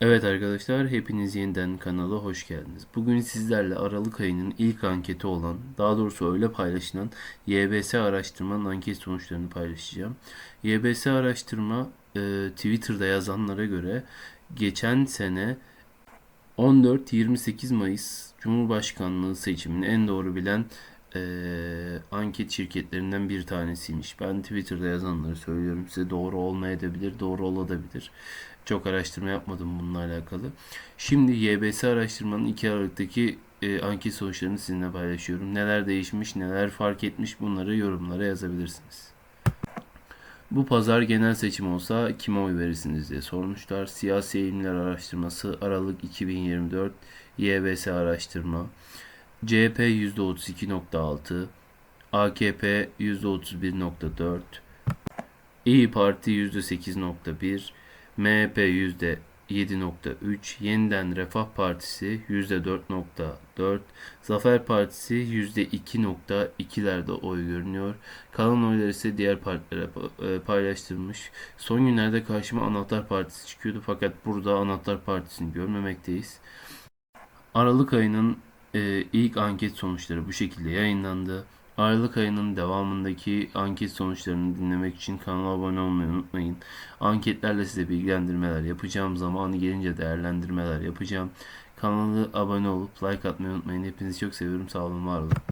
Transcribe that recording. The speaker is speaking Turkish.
Evet arkadaşlar, hepiniz yeniden kanala hoş geldiniz. Bugün sizlerle Aralık ayının ilk anketi olan, daha doğrusu öyle paylaşılan YBS araştırmanın anket sonuçlarını paylaşacağım. YBS araştırma e, Twitter'da yazanlara göre geçen sene 14-28 Mayıs Cumhurbaşkanlığı seçimini en doğru bilen e, anket şirketlerinden bir tanesiymiş. Ben Twitter'da yazanları söylüyorum size doğru olmayabilir, doğru olabilir. Çok araştırma yapmadım bununla alakalı. Şimdi YBS araştırmanın 2 Aralık'taki e, anket sonuçlarını sizinle paylaşıyorum. Neler değişmiş, neler fark etmiş bunları yorumlara yazabilirsiniz. Bu pazar genel seçim olsa kime oy verirsiniz diye sormuşlar. Siyasi eğilimler araştırması Aralık 2024 YBS araştırma. CHP %32.6, AKP %31.4, İyi Parti %8.1, MHP %7.3, Yeniden Refah Partisi %4.4, Zafer Partisi %2.2'lerde oy görünüyor. Kalan oylar ise diğer partilere e, paylaştırılmış. Son günlerde karşıma Anahtar Partisi çıkıyordu fakat burada Anahtar Partisi'ni görmemekteyiz. Aralık ayının e, ilk anket sonuçları bu şekilde yayınlandı. Aralık ayının devamındaki anket sonuçlarını dinlemek için kanala abone olmayı unutmayın. Anketlerle size bilgilendirmeler yapacağım. Zamanı gelince değerlendirmeler yapacağım. Kanala abone olup like atmayı unutmayın. Hepinizi çok seviyorum. Sağ olun, var olun.